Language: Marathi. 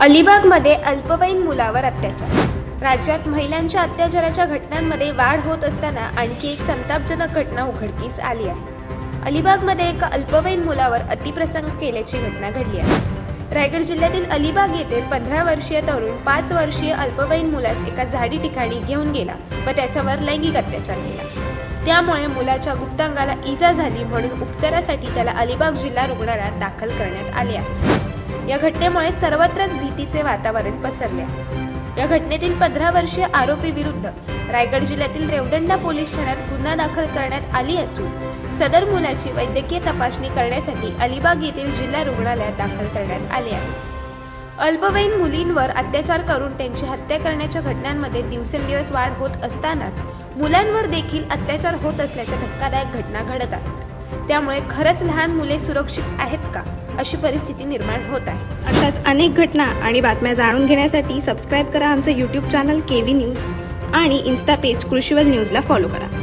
अलिबागमध्ये अल्पवयीन मुलावर अत्याचार. राज्यात महिलांच्या अत्याचाराच्या घटनांमध्ये वाढ होत असताना आणखी एक संतापजनक घटना उघडकीस आली आहे. अलिबागमध्ये एका अल्पवयीन मुलावर अतिप्रसंग केल्याची घटना घडली आहे. रायगड जिल्ह्यातील अलिबाग येथे पंधरा वर्षीय तरुण पाच वर्षीय अल्पवयीन मुलास एका झाडी ठिकाणी घेऊन गेला व त्याच्यावर लैंगिक अत्याचार केला. त्यामुळे मुलाच्या गुप्तांगाला इजा झाली म्हणून उपचारासाठी त्याला अलिबाग जिल्हा रुग्णालयात दाखल करण्यात आले आहे. या घटनेमुळे सर्वत्रच भीतीचे वातावरण पसरले. या घटनेतील पंधरा वर्षीय आरोपी विरुद्ध रायगड जिल्ह्यातील रेवदंडा पोलीस ठाण्यात गुन्हा दाखल करण्यात आली असून सदर मुलाची वैद्यकीय तपासणी करण्यासाठी अलिबाग येथील जिल्हा रुग्णालयात दाखल करण्यात आले आहे. अल्पवयीन मुलींवर अत्याचार करून त्यांची हत्या करण्याच्या घटनांमध्ये दिवसेंदिवस वाढ होत असतानाच मुलांवर देखील अत्याचार होत असल्याच्या धक्कादायक घटना घडत आहेत. त्यामुळे खरंच लहान मुले सुरक्षित आहेत का अशी परिस्थिती निर्माण होत आहे. अशाच अनेक घटना आणि बातम्या जाणून घेण्यासाठी सबस्क्राईब करा आमचं YouTube channel K V news आणि इन्स्टा पेज कृषीवल न्यूजला फॉलो करा.